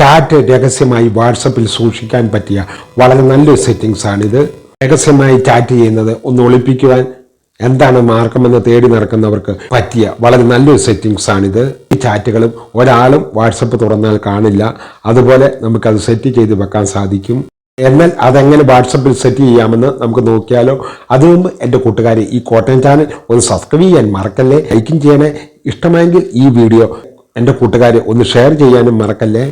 Chat രഹസ്യമായി വാട്സപ്പിൽ സൂക്ഷിക്കാൻ പറ്റിയ വളരെ നല്ലൊരു സെറ്റിങ്സ് ഇത് രഹസ്യമായി ചാറ്റ് ചെയ്യുന്നത് ഒന്ന് ഒളിപ്പിക്കുവാൻ എന്താണ് മാർഗമെന്ന് തേടി നടക്കുന്നവർക്ക് പറ്റിയ വളരെ നല്ലൊരു ആണിത്. ഈ ചാറ്റുകളും ഒരാളും വാട്സപ്പ് തുറന്നാൽ കാണില്ല. അതുപോലെ നമുക്കത് സെറ്റ് ചെയ്ത് വെക്കാൻ സാധിക്കും. എന്നാൽ അതെങ്ങനെ വാട്സപ്പിൽ സെറ്റ് ചെയ്യാമെന്ന് നമുക്ക് നോക്കിയാലോ മുമ്പ് എന്റെ കൂട്ടുകാരെ ഈ കോട്ടയം ചാനൽ ഒന്ന് സബ്സ്ക്രൈബ് ചെയ്യാൻ മറക്കല്ലേ? ലൈക്കും ചെയ്യണേ. ഇഷ്ടമായെങ്കിൽ ഈ വീഡിയോ എന്റെ കൂട്ടുകാരെ ഒന്ന് ഷെയർ ചെയ്യാനും മറക്കല്ലേ?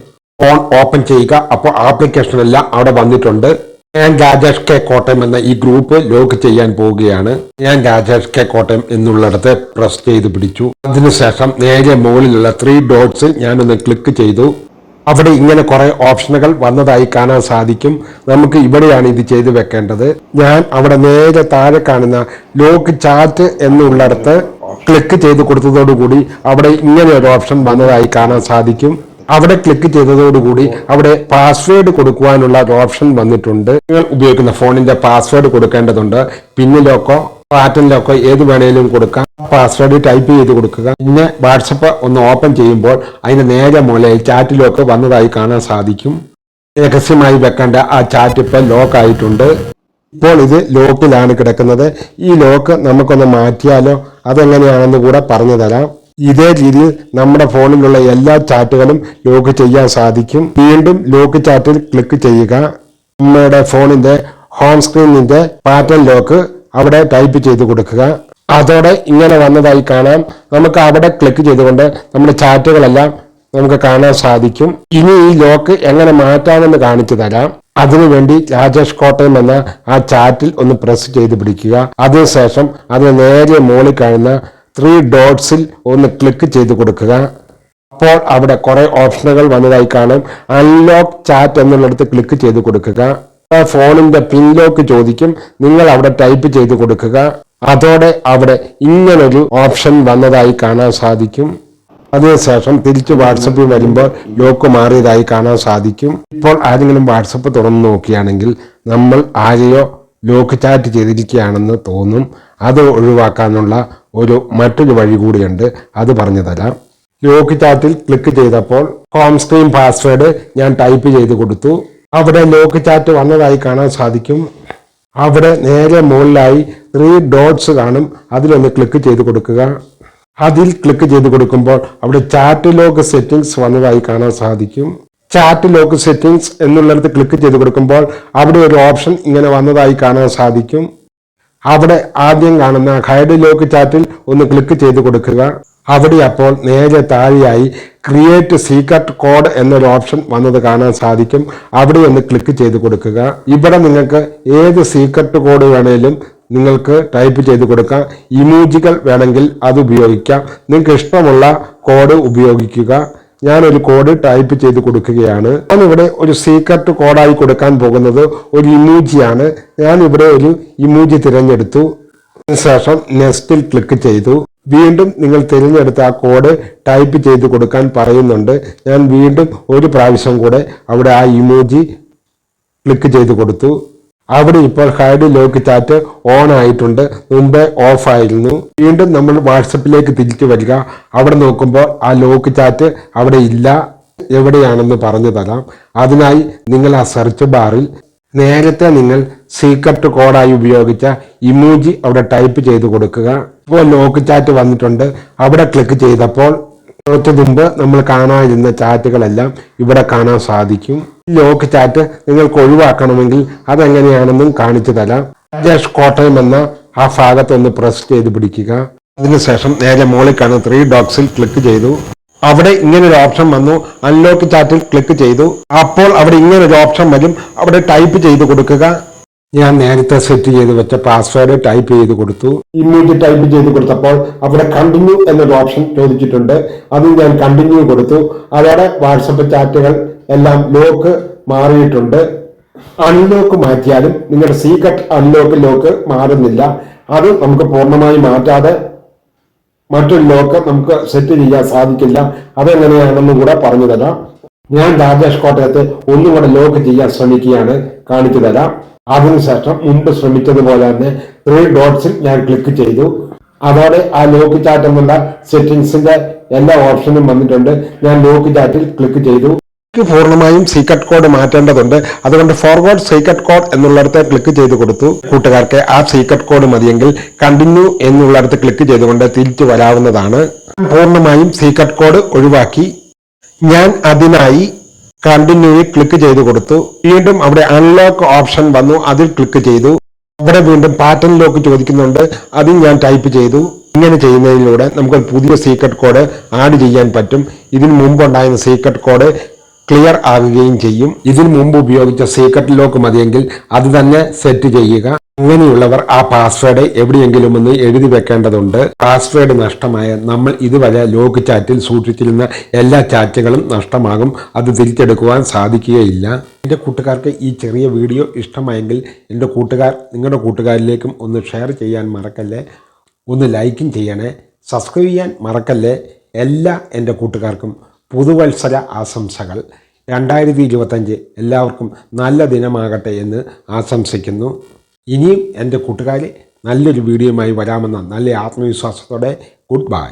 ഫോൺ ഓപ്പൺ ചെയ്യുക. അപ്പോൾ ആപ്ലിക്കേഷൻ എല്ലാം അവിടെ വന്നിട്ടുണ്ട്. ഞാൻ രാജേഷ് കെ കോട്ടയം എന്ന ഈ ഗ്രൂപ്പ് ലോക്ക് ചെയ്യാൻ പോവുകയാണ്. ഞാൻ രാജേഷ് കെ കോട്ടയം എന്നുള്ളിടത്ത് പ്രസ് ചെയ്ത് പിടിച്ചു. അതിനുശേഷം നേരെ മുകളിലുള്ള ത്രീ ഡോട്ട്സ് ഞാനൊന്ന് ക്ലിക്ക് ചെയ്തു. അവിടെ ഇങ്ങനെ കുറെ ഓപ്ഷനുകൾ വന്നതായി കാണാൻ സാധിക്കും. നമുക്ക് ഇവിടെയാണ് ഇത് ചെയ്തു വെക്കേണ്ടത്. ഞാൻ അവിടെ നേരെ താഴെ കാണുന്ന ലോക്ക് ചാറ്റ് എന്നുള്ളിടത്ത് ക്ലിക്ക് ചെയ്ത് കൊടുത്തതോടുകൂടി അവിടെ ഇങ്ങനെ ഒരു ഓപ്ഷൻ വന്നതായി കാണാൻ സാധിക്കും. അവിടെ ക്ലിക്ക് ചെയ്തതോടുകൂടി അവിടെ പാസ്വേഡ് കൊടുക്കുവാനുള്ള ഒരു ഓപ്ഷൻ വന്നിട്ടുണ്ട്. നിങ്ങൾ ഉപയോഗിക്കുന്ന ഫോണിന്റെ പാസ്വേഡ് കൊടുക്കേണ്ടതുണ്ട്. പിന്നിലൊക്കോ പാറ്റനിലൊക്കെ ഏത് വേണേലും കൊടുക്കാം. പാസ്വേഡ് ടൈപ്പ് ചെയ്ത് കൊടുക്കുക. പിന്നെ വാട്സപ്പ് ഒന്ന് ഓപ്പൺ ചെയ്യുമ്പോൾ അതിന് നേരെ മൂലയിൽ ചാറ്റിലൊക്കെ വന്നതായി കാണാൻ സാധിക്കും. രഹസ്യമായി വെക്കേണ്ട ആ ചാറ്റ് ഇപ്പം ലോക്ക് ആയിട്ടുണ്ട്. ഇപ്പോൾ ഇത് ലോക്കിലാണ് കിടക്കുന്നത്. ഈ ലോക്ക് നമുക്കൊന്ന് മാറ്റിയാലോ? അതെങ്ങനെയാണെന്ന് കൂടെ പറഞ്ഞു തരാം. ഇതേ രീതിയിൽ നമ്മുടെ ഫോണിലുള്ള എല്ലാ ചാറ്റുകളും ലോക്ക് ചെയ്യാൻ സാധിക്കും. വീണ്ടും ലോക്ക് ചാറ്റിൽ ക്ലിക്ക് ചെയ്യുക. നമ്മുടെ ഫോണിന്റെ ഹോം സ്ക്രീനിന്റെ പാറ്റേൺ ലോക്ക് അവിടെ ടൈപ്പ് ചെയ്ത് കൊടുക്കുക. അതോടെ ഇങ്ങനെ വന്നതായി കാണാം. നമുക്ക് അവിടെ ക്ലിക്ക് ചെയ്തുകൊണ്ട് നമ്മുടെ ചാറ്റുകളെല്ലാം നമുക്ക് കാണാൻ സാധിക്കും. ഇനി ഈ ലോക്ക് എങ്ങനെ മാറ്റാമെന്ന് കാണിച്ചു തരാം. അതിനുവേണ്ടി രാജേഷ് കോട്ടയം എന്ന ആ ചാറ്റിൽ ഒന്ന് പ്രസ് ചെയ്ത് പിടിക്കുക. അതിനുശേഷം അതിന് നേരെ മുകളിൽ കാണുന്ന ത്രീ ഡോട്ട്സിൽ ഒന്ന് ക്ലിക്ക് ചെയ്ത് കൊടുക്കുക. അപ്പോൾ അവിടെ കുറെ ഓപ്ഷനുകൾ വന്നതായി കാണും. അൺലോക്ക് ചാറ്റ് എന്നുള്ളിടത്ത് ക്ലിക്ക് ചെയ്ത് കൊടുക്കുക. ഫോണിന്റെ പിൻ ലോക്ക് ചോദിക്കും. നിങ്ങൾ അവിടെ ടൈപ്പ് ചെയ്ത് കൊടുക്കുക. അതോടെ അവിടെ ഇങ്ങനൊരു ഓപ്ഷൻ വന്നതായി കാണാൻ സാധിക്കും. അതിനുശേഷം തിരിച്ച് വാട്സപ്പിൽ വരുമ്പോൾ ലോക്ക് മാറിയതായി കാണാൻ സാധിക്കും. ഇപ്പോൾ ആരെങ്കിലും വാട്സപ്പ് തുറന്നു നോക്കുകയാണെങ്കിൽ നമ്മൾ ആരെയോ ലോക്ക് ചാറ്റ് ചെയ്തിരിക്കുകയാണെന്ന് തോന്നും. അത് ഒഴിവാക്കാനുള്ള ഒരു മറ്റൊരു വഴി കൂടിയുണ്ട്. അത് പറഞ്ഞു തരാം. ലോക്ക് ചാറ്റിൽ ക്ലിക്ക് ചെയ്തപ്പോൾ ഹോം സ്ക്രീൻ പാസ്വേഡ് ഞാൻ ടൈപ്പ് ചെയ്ത് കൊടുത്തു. അവിടെ ലോക്ക് ചാറ്റ് വന്നതായി കാണാൻ സാധിക്കും. അവിടെ നേരെ മുകളിലായി ത്രീ ഡോട്ട്സ് കാണും. അതിലൊന്ന് ക്ലിക്ക് ചെയ്ത് കൊടുക്കുക. അതിൽ ക്ലിക്ക് ചെയ്ത് കൊടുക്കുമ്പോൾ അവിടെ ചാറ്റ് ലോക്ക് സെറ്റിംഗ്സ് വന്നതായി കാണാൻ സാധിക്കും. ചാറ്റ് ലോക്ക് സെറ്റിംഗ്സ് എന്നുള്ളിടത്ത് ക്ലിക്ക് ചെയ്ത് കൊടുക്കുമ്പോൾ അവിടെ ഒരു ഓപ്ഷൻ ഇങ്ങനെ വന്നതായി കാണാൻ സാധിക്കും. അവിടെ ആദ്യം കാണുന്ന ഹൈഡ് ലോക്ക് ചാറ്റിൽ ഒന്ന് ക്ലിക്ക് ചെയ്ത് കൊടുക്കുക. അവിടെ അപ്പോൾ നേരെ താഴെയായി ക്രിയേറ്റ് സീക്രട്ട് കോഡ് എന്നൊരു ഓപ്ഷൻ വന്നത് കാണാൻ സാധിക്കും. അവിടെ ഒന്ന് ക്ലിക്ക് ചെയ്ത് കൊടുക്കുക. ഇവിടെ നിങ്ങൾക്ക് ഏത് സീക്രട്ട് കോഡ് വേണേലും നിങ്ങൾക്ക് ടൈപ്പ് ചെയ്ത് കൊടുക്കാം. ഇമോജികൾ വേണമെങ്കിൽ അത് ഉപയോഗിക്കാം. നിങ്ങൾക്ക് ഇഷ്ടമുള്ള കോഡ് ഉപയോഗിക്കുക. ഞാനൊരു കോഡ് ടൈപ്പ് ചെയ്ത് കൊടുക്കുകയാണ്. ഞാനിവിടെ ഒരു സീക്രട്ട് കോഡായി കൊടുക്കാൻ പോകുന്നത് ഒരു ഇമൂജിയാണ് ഞാൻ ഇവിടെ ഒരു ഇമൂജി തിരഞ്ഞെടുത്തു. അതിനുശേഷം നെക്സ്റ്റിൽ ക്ലിക്ക് ചെയ്തു. വീണ്ടും നിങ്ങൾ തിരഞ്ഞെടുത്ത ആ കോഡ് ടൈപ്പ് ചെയ്ത് കൊടുക്കാൻ പറയുന്നുണ്ട്. ഞാൻ വീണ്ടും ഒരു പ്രാവശ്യം കൂടെ അവിടെ ആ ഇമോജി ക്ലിക്ക് ചെയ്ത് കൊടുത്തു. അവിടെ ഇപ്പോൾ ഹൈഡ് ലോക്ക് ചാറ്റ് ഓൺ ആയിട്ടുണ്ട്. മുമ്പേ ഓഫ് ആയിരുന്നു. വീണ്ടും നമ്മൾ വാട്സപ്പിലേക്ക് തിരിച്ചു വരിക. അവിടെ നോക്കുമ്പോൾ ആ ലോക്ക് ചാറ്റ് അവിടെ ഇല്ല. എവിടെയാണെന്ന് പറഞ്ഞു തരാം. അതിനായി നിങ്ങൾ ആ സെർച്ച് ബാറിൽ നേരത്തെ നിങ്ങൾ സീക്രട്ട് കോഡായി ഉപയോഗിച്ച ഇമോജി അവിടെ ടൈപ്പ് ചെയ്ത് കൊടുക്കുക. ഇപ്പോൾ ലോക്ക് ചാറ്റ് വന്നിട്ടുണ്ട്. അവിടെ ക്ലിക്ക് ചെയ്തപ്പോൾ കുറച്ച് മുമ്പ് നമ്മൾ കാണാതിരുന്ന ചാറ്റുകളെല്ലാം ഇവിടെ കാണാൻ സാധിക്കും. ലോക്ക് ചാറ്റ് നിങ്ങൾക്ക് ഒഴിവാക്കണമെങ്കിൽ അതെങ്ങനെയാണെന്നും കാണിച്ചു തരാം. രാജേഷ് കോട്ടയം എന്ന ആ ഭാഗത്തൊന്ന് പ്രസ് ചെയ്ത് പിടിക്കുക. അതിനുശേഷം നേരെ മുകളിൽ കാണുന്ന ത്രീ ഡോക്സിൽ ക്ലിക്ക് ചെയ്തു. അവിടെ ഇങ്ങനെ ഒരു ഓപ്ഷൻ വന്നു അൺലോക്ക് ചാറ്റിൽ ക്ലിക്ക് ചെയ്തു. അപ്പോൾ അവിടെ ഇങ്ങനെ ഒരു ഓപ്ഷൻ വരും. അവിടെ ടൈപ്പ് ചെയ്ത് കൊടുക്കുക. ഞാൻ നേരത്തെ സെറ്റ് ചെയ്ത് വെച്ച പാസ്വേഡ് ടൈപ്പ് ചെയ്ത് കൊടുത്തു. ഇമ്മീഡിയറ്റ് ടൈപ്പ് ചെയ്ത് കൊടുത്തപ്പോൾ അവിടെ കണ്ടിന്യൂ എന്നൊരു ഓപ്ഷൻ ചോദിച്ചിട്ടുണ്ട്. അതിൽ ഞാൻ കണ്ടിന്യൂ കൊടുത്തു. അതോടെ വാട്സപ്പ് ചാറ്റുകൾ എല്ലാം ലോക്ക് മാറിയിട്ടുണ്ട്. അൺലോക്ക് മാറ്റിയാലും നിങ്ങളുടെ സീക്രട്ട് അൺലോക്ക് ലോക്ക് മാറുന്നില്ല. അത് നമുക്ക് പൂർണമായി മാറ്റാതെ മറ്റൊരു ലോക്ക് നമുക്ക് സെറ്റ് ചെയ്യാൻ സാധിക്കില്ല. അതെങ്ങനെയാണെന്നും കൂടെ പറഞ്ഞു തരാം. ഞാൻ രാജേഷ് കോട്ടയത്തെ ഒന്നുകൂടെ ലോക്ക് ചെയ്യാൻ ശ്രമിക്കുകയാണ്. കാണിച്ചു തരാം. അതിനുശേഷം മുമ്പ് ശ്രമിച്ചതുപോലെ തന്നെ ത്രീ ഡോട്ട്സിൽ ഞാൻ ക്ലിക്ക് ചെയ്തു. അതോടെ ആ ലോക്ക് ചാറ്റ് എന്നുള്ള സെറ്റിംഗ്സിന്റെ എല്ലാ ഓപ്ഷനും വന്നിട്ടുണ്ട്. ഞാൻ ലോക്ക് ചാറ്റിൽ ക്ലിക്ക് ചെയ്തു. പൂർണമായും സീക്രട്ട് കോഡ് മാറ്റേണ്ടതുണ്ട്. അതുകൊണ്ട് ഫോർവേഡ് സീക്രട്ട് കോഡ് എന്നുള്ളിടത്ത് ക്ലിക്ക് ചെയ്ത് കൊടുത്തു. കൂട്ടുകാർക്ക് ആ സീക്രട്ട് കോഡ് മതിയെങ്കിൽ കണ്ടിന്യൂ എന്നുള്ളിടത്ത് ക്ലിക്ക് ചെയ്തുകൊണ്ട് തിരിച്ചു വരാവുന്നതാണ്. പൂർണമായും സീക്രട്ട് കോഡ് ഒഴിവാക്കി. ഞാൻ അതിനായി കണ്ടിന്യൂയിൽ ക്ലിക്ക് ചെയ്ത് കൊടുത്തു. വീണ്ടും അവിടെ അൺലോക്ക് ഓപ്ഷൻ വന്നു. അതിൽ ക്ലിക്ക് ചെയ്തു. അവിടെ വീണ്ടും പാറ്റേൺ ലോക്ക് ചോദിക്കുന്നുണ്ട്. അതും ഞാൻ ടൈപ്പ് ചെയ്തു. ഇങ്ങനെ ചെയ്യുന്നതിലൂടെ നമുക്ക് പുതിയ സീക്രട്ട് കോഡ് ആഡ് ചെയ്യാൻ പറ്റും. ഇതിന് മുമ്പ് ഉണ്ടായിരുന്ന സീക്രട്ട് കോഡ് ക്ലിയർ ആകുകയും ചെയ്യും. ഇതിനു മുമ്പ് ഉപയോഗിച്ച സീക്രട്ട് ലോക്ക് മതിയെങ്കിൽ അത് തന്നെ സെറ്റ് ചെയ്യുക. അങ്ങനെയുള്ളവർ ആ പാസ്വേഡ് എവിടെയെങ്കിലും ഒന്ന് എഴുതി വെക്കേണ്ടതുണ്ട്. പാസ്വേഡ് നഷ്ടമായ നമ്മൾ ഇതുവരെ ലോക്ക് ചാറ്റിൽ സൂക്ഷിച്ചിരുന്ന എല്ലാ ചാറ്റുകളും നഷ്ടമാകും. അത് തിരിച്ചെടുക്കുവാൻ സാധിക്കുകയില്ല. എന്റെ കൂട്ടുകാർക്ക് ഈ ചെറിയ വീഡിയോ ഇഷ്ടമായെങ്കിൽ എന്റെ കൂട്ടുകാർ നിങ്ങളുടെ കൂട്ടുകാരിലേക്കും ഒന്ന് ഷെയർ ചെയ്യാൻ മറക്കല്ലേ? ഒന്ന് ലൈക്കും ചെയ്യണേ. സബ്സ്ക്രൈബ് ചെയ്യാൻ മറക്കല്ലേ? എല്ലാ എന്റെ കൂട്ടുകാർക്കും പുതുവത്സര ആശംസകൾ. രണ്ടായിരത്തി ഇരുപത്തഞ്ച് എല്ലാവർക്കും നല്ല ദിനമാകട്ടെ എന്ന് ആശംസിക്കുന്നു. ഇനിയും എന്റെ കൂട്ടുകാർ നല്ലൊരു വീഡിയോയുമായി വരാമെന്ന നല്ല ആത്മവിശ്വാസത്തോടെ ഗുഡ് ബൈ.